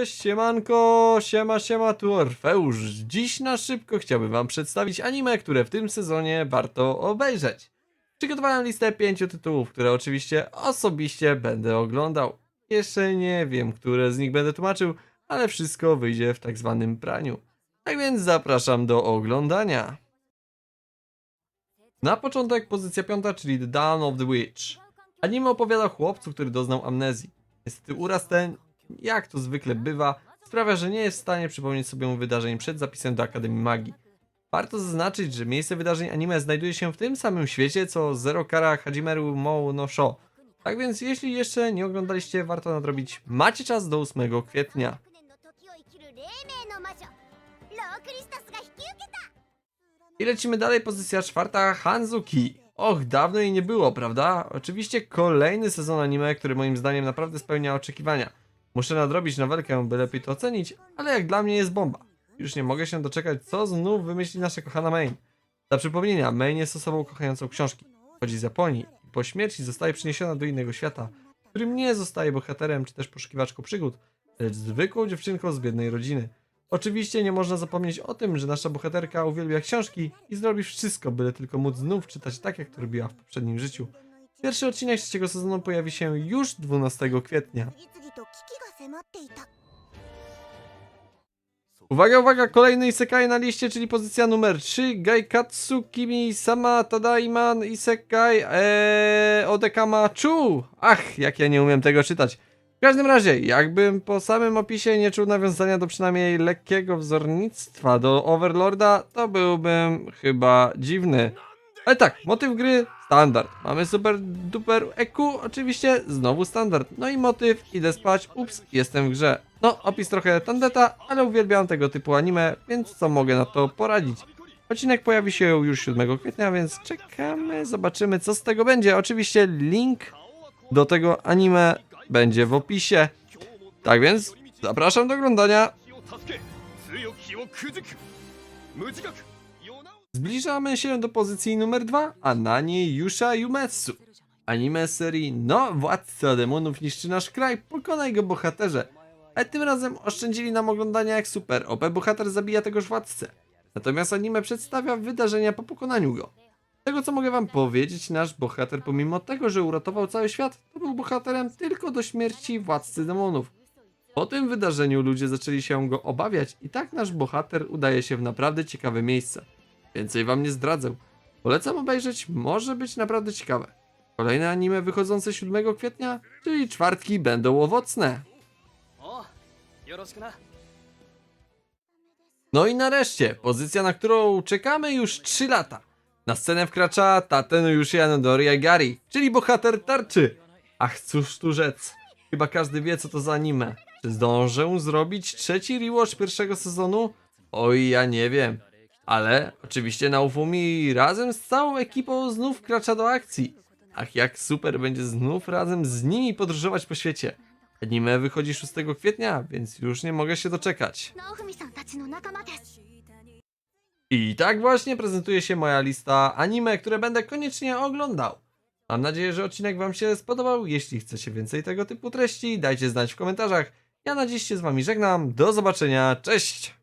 cześć siemanko, siema siema, tu Orfeusz. Dziś na szybko chciałbym wam przedstawić anime, które w tym sezonie warto obejrzeć. Przygotowałem listę pięciu tytułów, które oczywiście osobiście będę oglądał. Jeszcze nie wiem, które z nich będę tłumaczył, ale wszystko wyjdzie w tak zwanym praniu. Tak więc zapraszam do oglądania. Na początek pozycja piąta, czyli The Dawn of the Witch. Anime opowiada chłopcu, który doznał amnezji. Niestety uraz ten, jak to zwykle bywa, sprawia, że nie jest w stanie przypomnieć sobie wydarzeń przed zapisem do Akademii Magii. Warto zaznaczyć, że miejsce wydarzeń anime znajduje się w tym samym świecie co Zero Kara Hajimeru Mou no Sho. Tak więc jeśli jeszcze nie oglądaliście, warto nadrobić. Macie czas do 8 kwietnia. I lecimy dalej, pozycja czwarta, Hanzuki. Och, dawno jej nie było, prawda? Oczywiście kolejny sezon anime, który moim zdaniem naprawdę spełnia oczekiwania. Muszę nadrobić nowelkę, by lepiej to ocenić, ale jak dla mnie jest bomba. Już nie mogę się doczekać, co znów wymyśli nasza kochana Main. Dla przypomnienia, Main jest osobą kochającą książki. Chodzi z Japonii i po śmierci zostaje przeniesiona do innego świata, w którym nie zostaje bohaterem czy też poszukiwaczką przygód, lecz zwykłą dziewczynką z biednej rodziny. Oczywiście nie można zapomnieć o tym, że nasza bohaterka uwielbia książki i zrobi wszystko, byle tylko móc znów czytać tak, jak to robiła w poprzednim życiu. Pierwszy odcinek trzeciego sezonu pojawi się już 12 kwietnia. Uwaga, uwaga, kolejny isekai na liście, czyli pozycja numer 3 Gaikatsu Kimi Sama Tadaiman Isekai ee, Odekama Chu. Ach, jak ja nie umiem tego czytać. W każdym razie, jakbym po samym opisie nie czuł nawiązania do przynajmniej lekkiego wzornictwa do Overlorda, to byłbym chyba dziwny. Ale tak, motyw gry standard. Mamy super duper EQ, oczywiście znowu standard. No i motyw, idę spać, ups, jestem w grze. No, opis trochę tandeta, ale uwielbiam tego typu anime, więc co mogę na to poradzić. Odcinek pojawi się już 7 kwietnia, więc czekamy, zobaczymy co z tego będzie. Oczywiście link do tego anime będzie w opisie. Tak więc zapraszam do oglądania. Zbliżamy się do pozycji numer 2, a na niej Yusha Yumetsu. Anime serii No, Władca Demonów niszczy nasz kraj, pokonaj go bohaterze. Ale tym razem oszczędzili nam oglądania jak super OP bohater zabija tegoż władcę. Natomiast anime przedstawia wydarzenia po pokonaniu go. Z tego co mogę wam powiedzieć, nasz bohater pomimo tego, że uratował cały świat, to był bohaterem tylko do śmierci władcy demonów. Po tym wydarzeniu ludzie zaczęli się go obawiać i tak nasz bohater udaje się w naprawdę ciekawe miejsce. Więcej wam nie zdradzę. Polecam obejrzeć, może być naprawdę ciekawe. Kolejne anime wychodzące 7 kwietnia, czyli czwartki będą owocne. No i nareszcie, pozycja na którą czekamy już 3 lata. Na scenę wkracza Tateno Yushianodori Agari, czyli bohater tarczy. Ach, cóż tu rzec. Chyba każdy wie co to za anime. Czy zdążę zrobić trzeci rewatch pierwszego sezonu? Oj, ja nie wiem. Ale oczywiście Naofumi razem z całą ekipą znów wkracza do akcji. Ach jak super będzie znów razem z nimi podróżować po świecie. Anime wychodzi 6 kwietnia, więc już nie mogę się doczekać. I tak właśnie prezentuje się moja lista anime, które będę koniecznie oglądał. Mam nadzieję, że odcinek Wam się spodobał. Jeśli chcecie więcej tego typu treści, dajcie znać w komentarzach. Ja na dziś się z Wami żegnam. Do zobaczenia. Cześć!